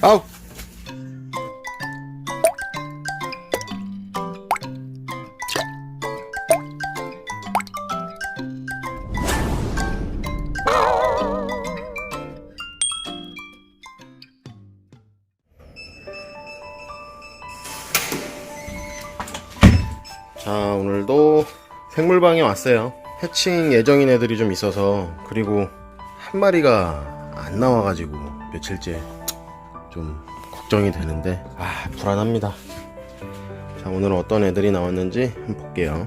아우! 자, 오늘도 생물방에 왔어요. 해칭 예정인 애들이 좀 있어서, 그리고 한 마리가 안 나와가지고, 며칠째 좀 걱정이 되는데, 아, 불안합니다. 자, 오늘은 어떤 애들이 나왔는지 한번 볼게요.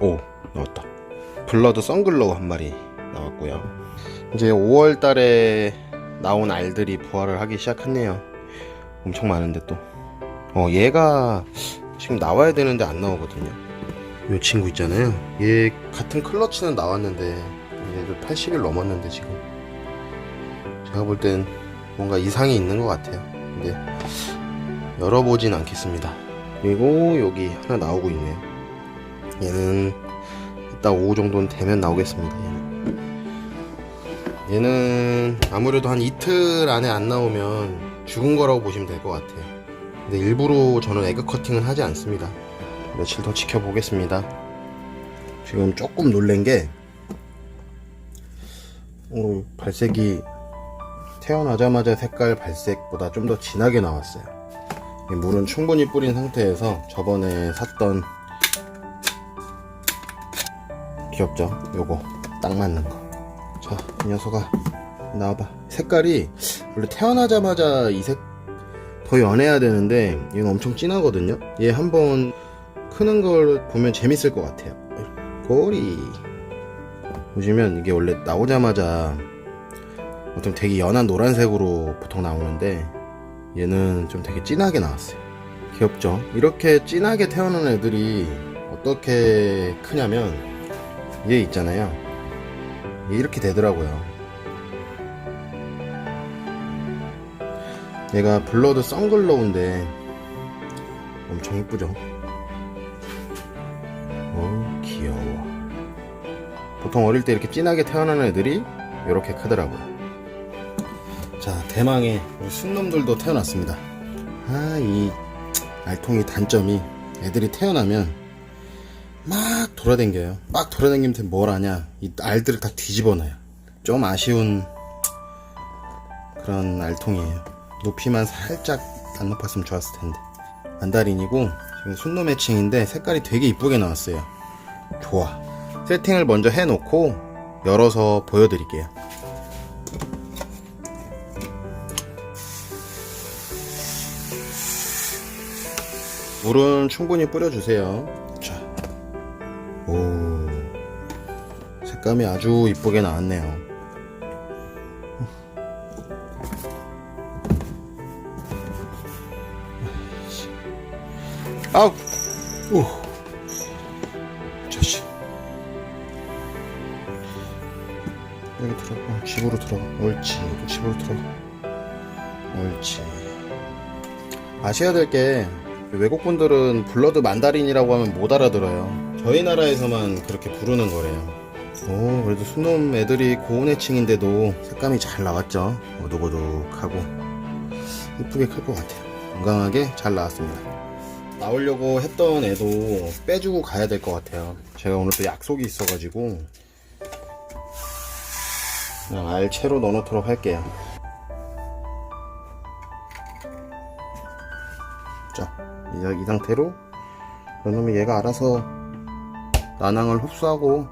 오, 나왔다. 블러드 썬글로우 한 마리 나왔고요. 이제 5월 달에 나온 알들이 부활을 하기 시작했네요. 엄청 많은데 또. 어, 얘가 지금 나와야 되는데 안 나오거든요. 이 친구 있잖아요. 얘 같은 클러치는 나왔는데 얘도 80일 넘었는데 지금 제가 볼 땐 뭔가 이상이 있는 것 같아요. 근데 열어보진 않겠습니다. 그리고 여기 하나 나오고 있네요. 얘는 이따 오후 정도는 되면 나오겠습니다. 얘는 얘는 아무래도 한 이틀 안에 안 나오면 죽은 거라고 보시면 될 것 같아요. 근데 일부러 저는 에그 커팅은 하지 않습니다. 며칠 더 지켜보겠습니다. 지금 조금 놀란 게 오늘 발색이 태어나자마자 색깔 발색보다 좀 더 진하게 나왔어요. 이 물은 충분히 뿌린 상태에서 저번에 샀던 귀엽죠? 요거 딱 맞는 거. 자, 이 녀석아 나와봐. 색깔이 원래 태어나자마자 이 색 더 연해야 되는데 얘는 엄청 진하거든요. 얘 한번 크는 걸 보면 재밌을 것 같아요. 꼬리 보시면 이게 원래 나오자마자 좀 되게 연한 노란색으로 보통 나오는데 얘는 좀 되게 진하게 나왔어요. 귀엽죠? 이렇게 진하게 태어난 애들이 어떻게 크냐면 얘 있잖아요. 얘 이렇게 되더라고요. 얘가 블러드 썬글로우인데 엄청 이쁘죠? 보통 어릴 때 이렇게 진하게 태어나는 애들이 이렇게 크더라고요. 자 대망의 순놈들도 태어났습니다. 아 이 알통이 단점이 애들이 태어나면 막 돌아댕겨요. 막 돌아댕기면 뭘 하냐? 이 알들을 다 뒤집어 놔요. 좀 아쉬운 그런 알통이에요. 높이만 살짝 안 높았으면 좋았을 텐데. 만다린이고 지금 순놈 매칭인데 색깔이 되게 이쁘게 나왔어요. 좋아 세팅을 먼저 해놓고 열어서 보여드릴게요 물은 충분히 뿌려주세요 자, 오 색감이 아주 이쁘게 나왔네요 아우! 오! 여기 들어가. 집으로 들어가. 옳지. 집으로 들어가. 옳지. 아셔야 될 게, 외국분들은 블러드 만다린이라고 하면 못 알아들어요. 저희 나라에서만 그렇게 부르는 거래요. 오, 그래도 순놈 애들이 고온 해칭인데도 색감이 잘 나왔죠. 오독오독하고. 이쁘게 클 것 같아요. 건강하게 잘 나왔습니다. 나오려고 했던 애도 빼주고 가야 될 것 같아요. 제가 오늘 또 약속이 있어가지고 그냥 알채로 넣어놓도록 할게요. 자, 이, 이 상태로 그러면 얘가 알아서 난항을 흡수하고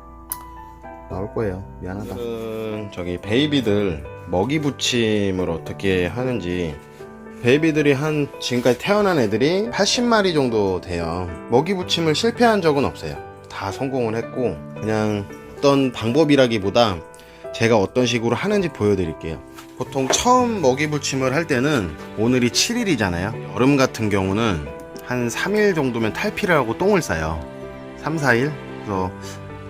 나올 거예요. 미안하다. 저기 베이비들 먹이 붙임을 어떻게 하는지 베이비들이 한 지금까지 태어난 애들이 80마리 정도 돼요. 먹이 붙임을 실패한 적은 없어요. 다 성공을 했고 그냥 어떤 방법이라기보다 제가 어떤 식으로 하는지 보여드릴게요. 보통 처음 먹이 붙임을 할 때는 오늘이 7일이잖아요. 여름 같은 경우는 한 3일 정도면 탈피를 하고 똥을 싸요. 3, 4일? 그래서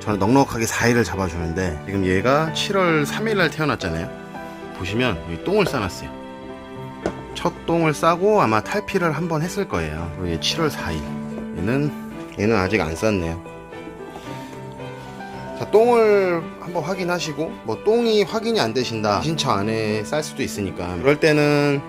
저는 넉넉하게 4일을 잡아주는데 지금 얘가 7월 3일 날 태어났잖아요. 보시면 여기 똥을 싸놨어요. 첫 똥을 싸고 아마 탈피를 한번 했을 거예요. 얘 7월 4일. 얘는 얘는 아직 안 쌌네요. 자, 똥을 한번 확인하시고 뭐 똥이 확인이 안 되신다 신처 안에 쌀 수도 있으니까. 그럴 때는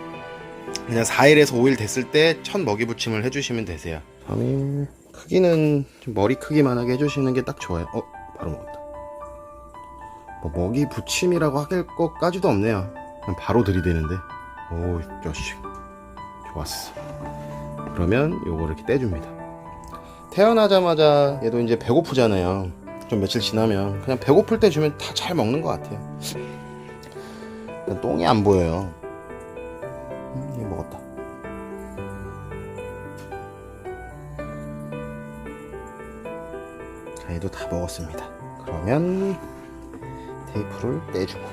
그냥 4일에서 5일 됐을 때 첫 먹이 붙임을 해주시면 되세요. 3일 크기는 좀 머리 크기만하게 해주시는 게 딱 좋아요. 어 바로 먹었다. 뭐 먹이 붙임이라고 할 것까지도 없네요. 바로 들이대는데. 오 자식. 좋았어. 그러면 요거 이렇게 떼줍니다. 태어나자마자 얘도 이제 배고프잖아요 좀 며칠 지나면 그냥 배고플 때 주면 다 잘 먹는 것 같아요. 똥이 안 보여요. 음, 얘 먹었다. 자 얘도 다 먹었습니다. 그러면 테이프를 떼주고.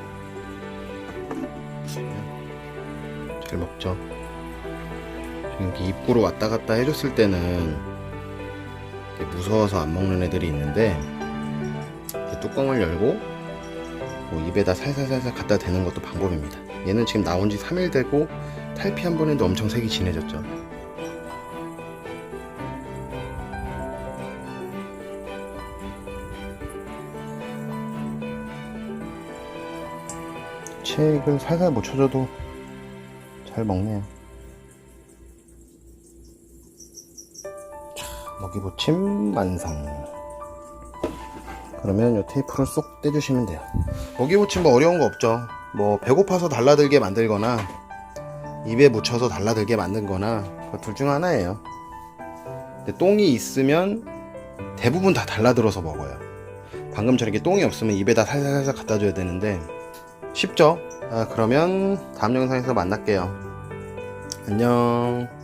잘 먹죠? 지금 입구로 왔다 갔다 해줬을 때는 무서워서 안 먹는 애들이 있는데 뚜껑을 열고 뭐 입에다 살살살살 갖다 대는 것도 방법입니다. 얘는 지금 나온 지 3일 되고 탈피 한 번 했는데 엄청 색이 진해졌죠. 책을 살살 묻혀줘도 잘 먹네요. 먹이 붙임 완성. 그러면 이 테이프를 쏙 떼주시면 돼요. 먹이 붙임 뭐 어려운 거 없죠. 뭐 배고파서 달라들게 만들거나 입에 묻혀서 달라들게 만든 거나 그둘중 하나예요. 똥이 있으면 대부분 다 달라들어서 먹어요. 방금처럼 이렇게 똥이 없으면 입에다 살살살살 갖다 줘야 되는데 쉽죠? 아, 그러면 다음 영상에서 만날게요. 안녕.